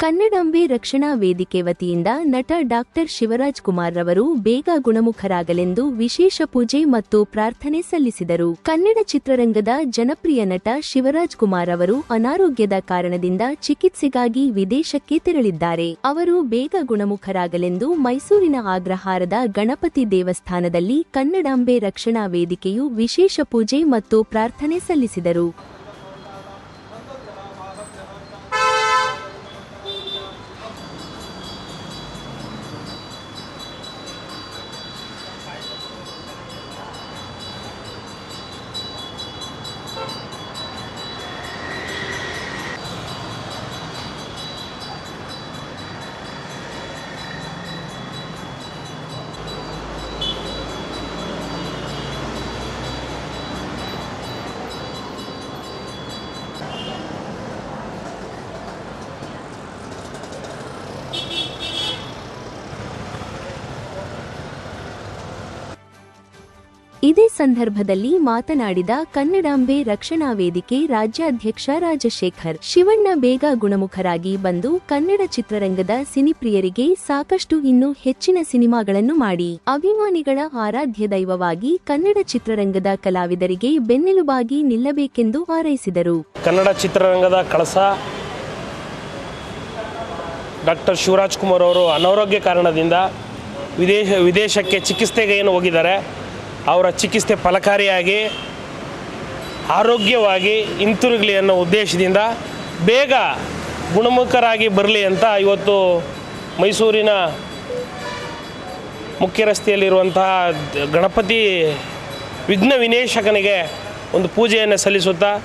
ಕನ್ನಡಾಂಬೆ ರಕ್ಷಣಾ ವೇದಿಕೆ ವತಿಯಿಂದ ನಟ ಡಾಕ್ಟರ್ ಶಿವರಾಜ್ ಕುಮಾರ್ ರವರು ಬೇಗ ಗುಣಮುಖರಾಗಲೆಂದು ವಿಶೇಷ ಪೂಜೆ ಮತ್ತು ಪ್ರಾರ್ಥನೆ ಸಲ್ಲಿಸಿದರು. ಕನ್ನಡ ಚಿತ್ರರಂಗದ ಜನಪ್ರಿಯ ನಟ ಶಿವರಾಜ್ ಕುಮಾರ್ ಅವರು ಅನಾರೋಗ್ಯದ ಕಾರಣದಿಂದ ಚಿಕಿತ್ಸೆಗಾಗಿ ವಿದೇಶಕ್ಕೆ ತೆರಳಿದ್ದಾರೆ. ಅವರು ಬೇಗ ಗುಣಮುಖರಾಗಲೆಂದು ಮೈಸೂರಿನ ಆಗ್ರಹಾರದ ಗಣಪತಿ ದೇವಸ್ಥಾನದಲ್ಲಿ ಕನ್ನಡಾಂಬೆ ರಕ್ಷಣಾ ವೇದಿಕೆಯು ವಿಶೇಷ ಪೂಜೆ ಮತ್ತು ಪ್ರಾರ್ಥನೆ ಸಲ್ಲಿಸಿದರು. ಇದೇ ಸಂದರ್ಭದಲ್ಲಿ ಮಾತನಾಡಿದ ಕನ್ನಡಾಂಬೆ ರಕ್ಷಣಾ ವೇದಿಕೆ ರಾಜ್ಯಾಧ್ಯಕ್ಷ ರಾಜಶೇಖರ್. ಶಿವಣ್ಣ ಬೇಗ ಗುಣಮುಖರಾಗಿ ಬಂದು ಕನ್ನಡ ಚಿತ್ರರಂಗದ ಸಿನಿಪ್ರಿಯರಿಗೆ ಸಾಕಷ್ಟು ಇನ್ನೂ ಹೆಚ್ಚಿನ ಸಿನಿಮಾಗಳನ್ನು ಮಾಡಿ. ಅಭಿಮಾನಿಗಳ ಆರಾಧ್ಯ ದೈವವಾಗಿ ಕನ್ನಡ ಚಿತ್ರರಂಗದ ಕಲಾವಿದರಿಗೆ ಬೆನ್ನೆಲುಬಾಗಿ ನಿಲ್ಲಬೇಕೆಂದು ಹಾರೈಸಿದರು. ಕನ್ನಡ ಚಿತ್ರರಂಗದ ಕಳಸ ಡಾಕ್ಟರ್ ಶಿವರಾಜ್ ಕುಮಾರ್ ಅವರು ಅನಾರೋಗ್ಯ ಕಾರಣದಿಂದ ವಿದೇಶ ವಿದೇಶಕ್ಕೆ ಚಿಕಿತ್ಸೆಗೆ ಏನು ಹೋಗಿದ್ದಾರೆ? ಅವರ ಚಿಕಿತ್ಸೆ ಫಲಕಾರಿಯಾಗಿ, ಆರೋಗ್ಯವಾಗಿ ಹಿಂತಿರುಗಲಿ ಅನ್ನೋ ಉದ್ದೇಶದಿಂದ ಬೇಗ ಗುಣಮುಖರಾಗಿ ಬರಲಿ ಅಂತ ಇವತ್ತು ಮೈಸೂರಿನ ಮುಖ್ಯ ರಸ್ತೆಯಲ್ಲಿರುವಂತಹ ಗಣಪತಿ ವಿಘ್ನ ವಿನೇಶಕನಿಗೆ ಒಂದು ಪೂಜೆಯನ್ನು ಸಲ್ಲಿಸುತ್ತಾ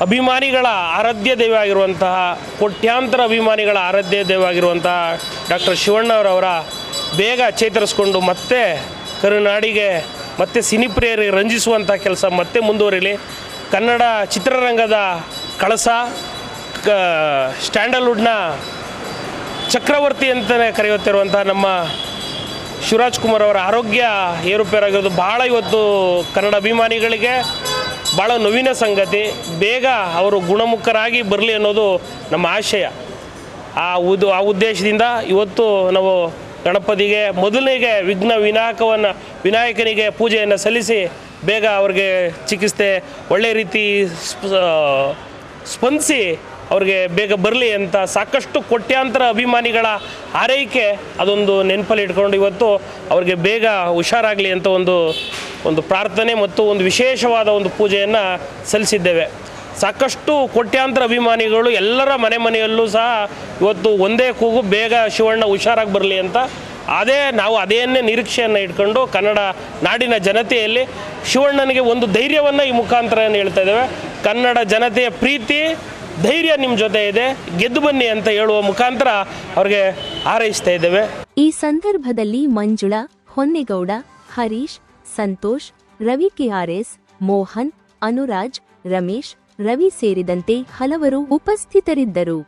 ಅಭಿಮಾನಿಗಳ ಆರಾಧ್ಯ ದೈವ ಆಗಿರುವಂತಹ ಕೋಟ್ಯಾಂತರ ಅಭಿಮಾನಿಗಳ ಆರಾಧ್ಯ ದೈವ ಆಗಿರುವಂತಹ ಡಾಕ್ಟರ್ ಶಿವಣ್ಣವರವರ ಬೇಗ ಚೇತರಿಸ್ಕೊಂಡು ಮತ್ತೆ ಕರುನಾಡಿಗೆ ಮತ್ತೆ ಸಿನಿಪ್ರಿಯರಿಗೆ ರಂಜಿಸುವಂಥ ಕೆಲಸ ಮತ್ತೆ ಮುಂದುವರಿಲಿ. ಕನ್ನಡ ಚಿತ್ರರಂಗದ ಕಳಸ, ಕ, ಸ್ಟ್ಯಾಂಡಲ್ವುಡ್ನ ಚಕ್ರವರ್ತಿ ಅಂತಲೇ ಕರೆಯುತ್ತಿರುವಂಥ ನಮ್ಮ ಶಿವರಾಜ್ ಕುಮಾರ್ ಅವರ ಆರೋಗ್ಯ ಏರುಪೇರಾಗಿರೋದು ಭಾಳ ಇವತ್ತು ಕನ್ನಡ ಅಭಿಮಾನಿಗಳಿಗೆ ಭಾಳ ನೋವಿನ ಸಂಗತಿ. ಬೇಗ ಅವರು ಗುಣಮುಖರಾಗಿ ಬರಲಿ ಅನ್ನೋದು ನಮ್ಮ ಆಶಯ. ಆ ಉದ್, ಆ ಉದ್ದೇಶದಿಂದ ಇವತ್ತು ನಾವು ಗಣಪತಿಗೆ ಮೊದಲಿಗೆ ವಿಘ್ನ ವಿನಾಯಕವನ್ನು ವಿನಾಯಕನಿಗೆ ಪೂಜೆಯನ್ನು ಸಲ್ಲಿಸಿ ಬೇಗ ಅವ್ರಿಗೆ ಚಿಕಿತ್ಸೆ ಒಳ್ಳೆ ರೀತಿ ಸ್ಪ- ಸ್ಪಂದಿಸಿ ಅವ್ರಿಗೆ ಬೇಗ ಬರಲಿ ಅಂತ ಸಾಕಷ್ಟು ಕೋಟ್ಯಾಂತರ ಅಭಿಮಾನಿಗಳ ಆರೈಕೆ ಅದೊಂದು ನೆನಪಲ್ಲಿ ಇಟ್ಕೊಂಡು ಇವತ್ತು ಅವ್ರಿಗೆ ಬೇಗ ಹುಷಾರಾಗಲಿ ಅಂತ ಒಂದು ಒಂದು ಪ್ರಾರ್ಥನೆ ಮತ್ತು ಒಂದು ವಿಶೇಷವಾದ ಒಂದು ಪೂಜೆಯನ್ನು ಸಲ್ಲಿಸಿದ್ದೇವೆ. ಸಾಕಷ್ಟು ಕೋಟ್ಯಾಂತರ ಅಭಿಮಾನಿಗಳು ಎಲ್ಲರ ಮನೆ ಮನೆಯಲ್ಲೂ ಸಹ ಇವತ್ತು ಒಂದೇ ಕೂಗು ಬೇಗ ಶಿವಣ್ಣ ಹುಷಾರಾಗಿ ಬರಲಿ ಅಂತ. ಅದೇ ನಾವು ಅದೇನೇ ನಿರೀಕ್ಷೆಯನ್ನು ಇಟ್ಕೊಂಡು ಕನ್ನಡ ನಾಡಿನ ಜನತೆಯಲ್ಲಿ ಶಿವಣ್ಣನಿಗೆ ಒಂದು ಧೈರ್ಯವನ್ನು ಈ ಮುಖಾಂತರ ಏನು ಹೇಳ್ತಾ ಇದ್ದೇವೆ. ಕನ್ನಡ ಜನತೆಯ ಪ್ರೀತಿ, ಧೈರ್ಯ ನಿಮ್ಮ ಜೊತೆ ಇದೆ. ಗೆದ್ದು ಬನ್ನಿ ಅಂತ ಹೇಳುವ ಮುಖಾಂತರ ಅವ್ರಿಗೆ ಹಾರೈಸ್ತಾ ಇದ್ದೇವೆ. ಈ ಸಂದರ್ಭದಲ್ಲಿ ಮಂಜುಳಾ, ಹೊನ್ನೇಗೌಡ, ಹರೀಶ್, ಸಂತೋಷ್, ರವಿ ಕೆಆರ್ಎಸ್ ಮೋಹನ್, ಅನುರಾಜ್, ರಮೇಶ್ ರವಿ ಸೇರಿದಂತೆ ಹಲವರು ಉಪಸ್ಥಿತರಿದ್ದರು.